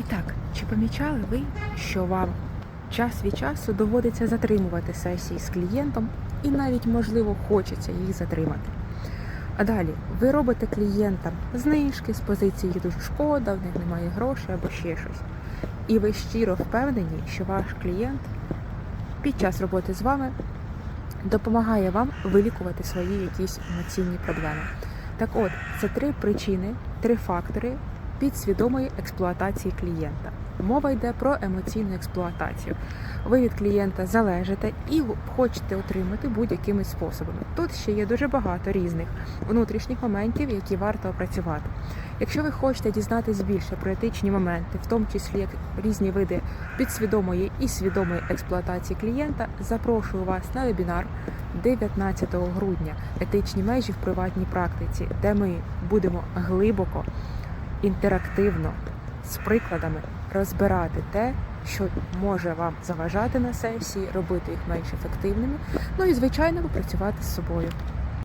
І так, чи помічали ви, що вам час від часу доводиться затримувати сесії з клієнтом і навіть, можливо, хочеться їх затримати? А далі ви робите клієнтам знижки з позиції дуже шкода, в них немає грошей або ще щось. І ви щиро впевнені, що ваш клієнт під час роботи з вами допомагає вам вилікувати свої якісь емоційні проблеми. Так от, це три причини, три фактори підсвідомої експлуатації клієнта. Мова йде про емоційну експлуатацію. Ви від клієнта залежите і хочете отримати будь-якими способами. Тут ще є дуже багато різних внутрішніх моментів, які варто опрацювати. Якщо ви хочете дізнатись більше про етичні моменти, в тому числі як різні види підсвідомої і свідомої експлуатації клієнта, запрошую вас на вебінар 19 грудня етичні межі в приватній практиці, де ми будемо глибоко, інтерактивно з прикладами розбирати те, що може вам заважати на сесії, робити їх менш ефективними, ну і звичайно попрацювати з собою.